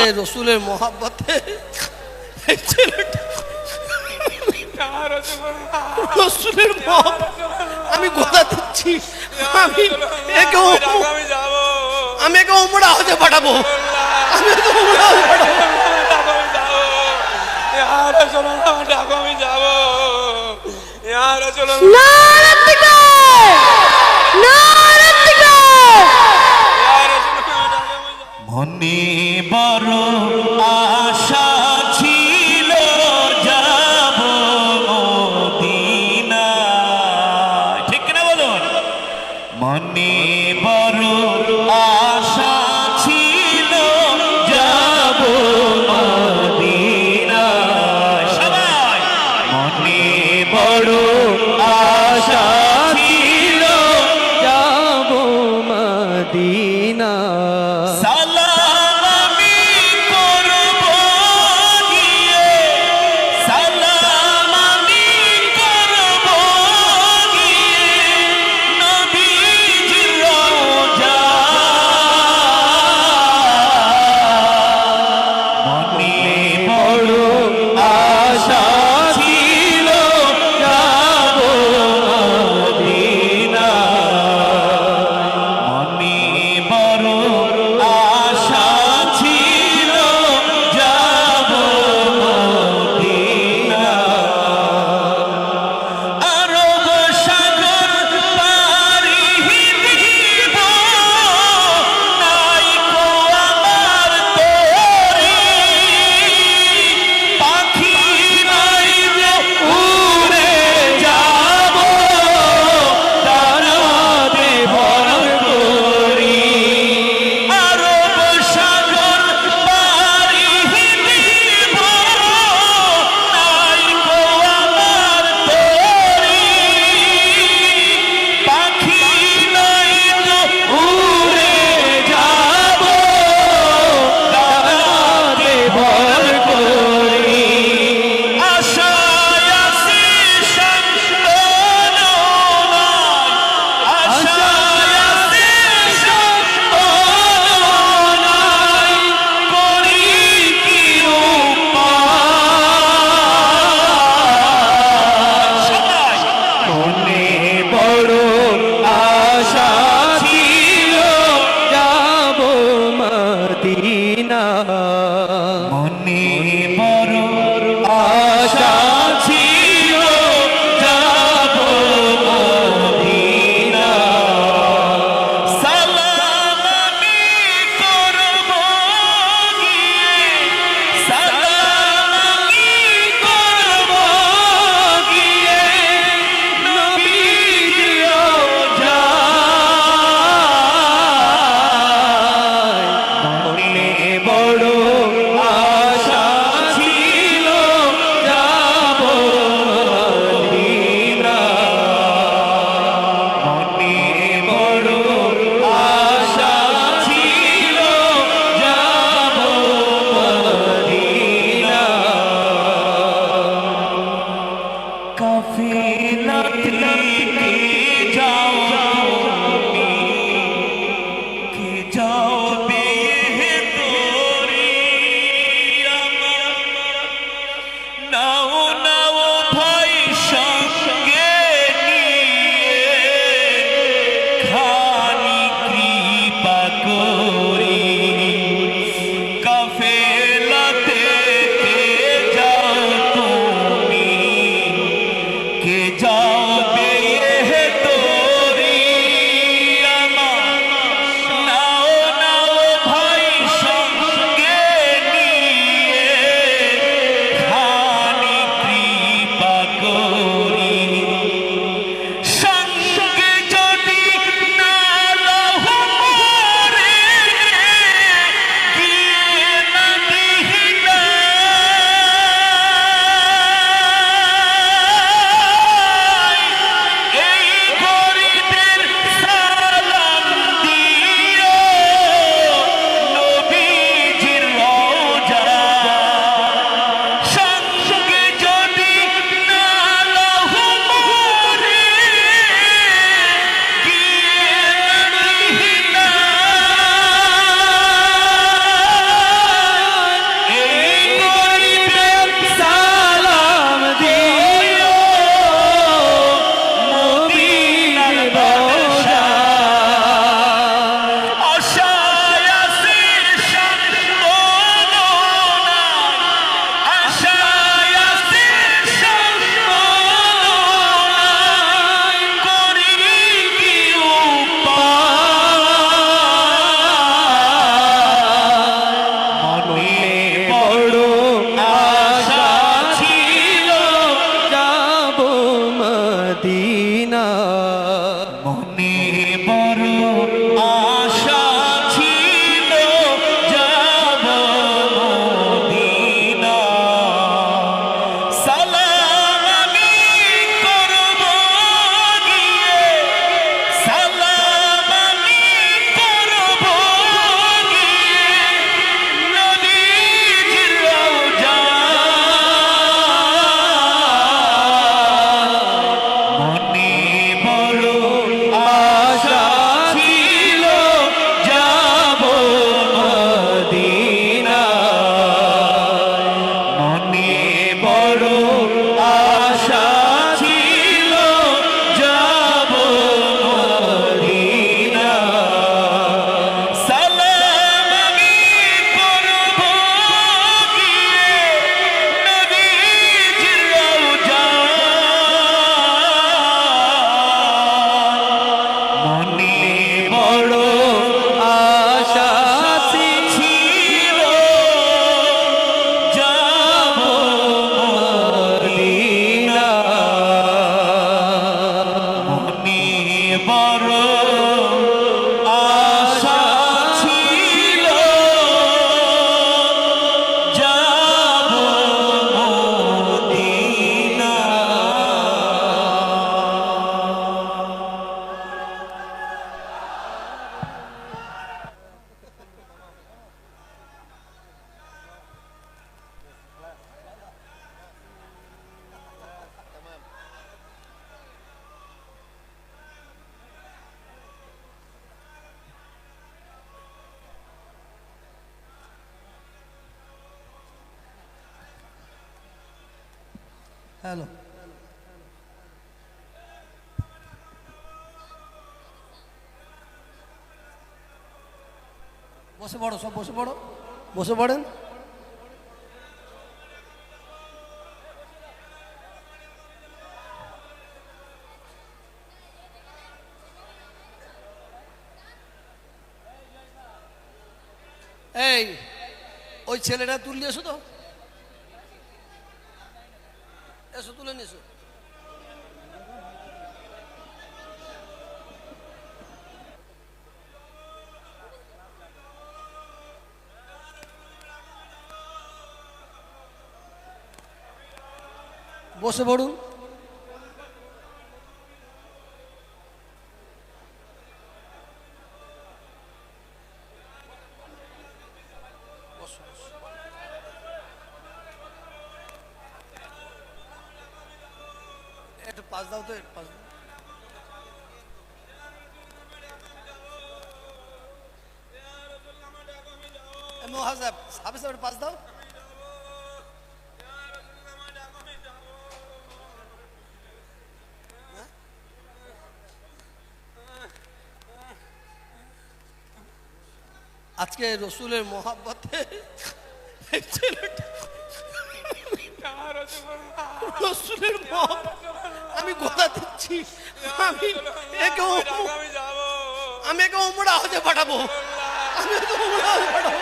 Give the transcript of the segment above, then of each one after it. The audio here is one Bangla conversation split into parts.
আজকে রসুলের মহাব্বতে রসুলের আমি কথা দিচ্ছি। আমি একে আমি যাব আমি একে উমরা হতে পাঠাবো। আমি একে উমরা হতে পাঠাবো। আমি যাব। ইয়ার মনে বড় আশা ছিল, যাব মদিনা ঠিক না বলুন? মনে বড় আশা ছিল, যাব মদিনা সবাই, মনে বড় আশা ছিল, যাব মদিনা হ্যালো। বসে পড়ো সব বসে পড়ো। বসে পড়েন। এই ওই ছেলেটা তুললি এসো তো। এসো তুলে নিছো বসে পড়ুন একটু পাস দাও তো এ, মোহাজাব দাও। আজকে রসুলের মহাব্বতে। রসুলের মহাব্বত। আমি কথা দিচ্ছি। আমি একে উম- আমি যাব। আমি একে উমরা হতে পাঠাবো। আমি একে উমরা হতে পাঠাবো।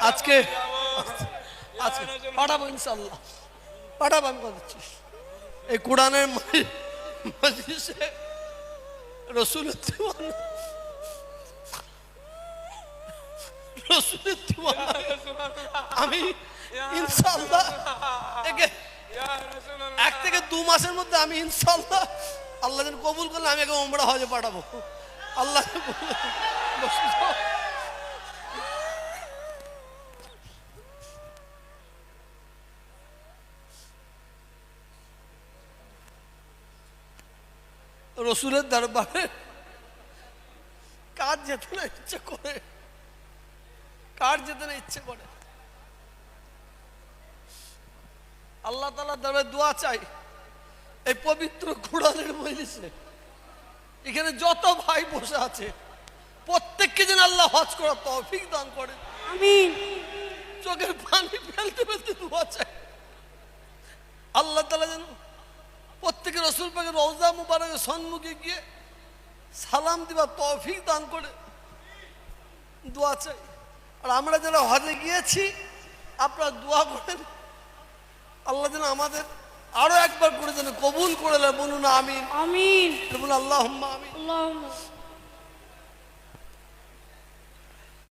আজকে আজকে পাঠাবো ইনশাল্লাহ আমি কথা দিচ্ছি এই কোরআনের মজ- মজলিসে রসুলের রসুলের আমি ইনশাল্লাহ এক থেকে দু মাসের মধ্যে আমি ইনশাল্লাহ আল্লাহ কবুল করলে আমি একে ওমরা হজে পাঠাবো। আল্লাহ রসুলের দরবারে কার যেতে না ইচ্ছে করে কার যেতে না ইচ্ছে করে। আল্লাহ তালা দরবারে দোয়া চাই এই পবিত্র কোরআনের মজলিসে। এখানে যত ভাই বসে আছে প্রত্যেককে যেন আল্লাহ হজ করার তৌফিক দান করে। আমিন। চোখের পানি ফেলতে ফেলতে দোয়া চাই। আল্লাহ তালা যেন প্রত্যেকে রসুল পাকে রওজা মুবারকের সন্মুখে গিয়ে সালাম দিবা তৌফিক দান করে দোয়া চাই। আর আমরা যারা হজে গিয়েছি আপনার দোয়া করেন। আল্লাহ যেন আমাদের আরও একবার করে যেন কবুল করে নেয়। বলুন আমিন। আমিন। বলুন আল্লাহ আমিন।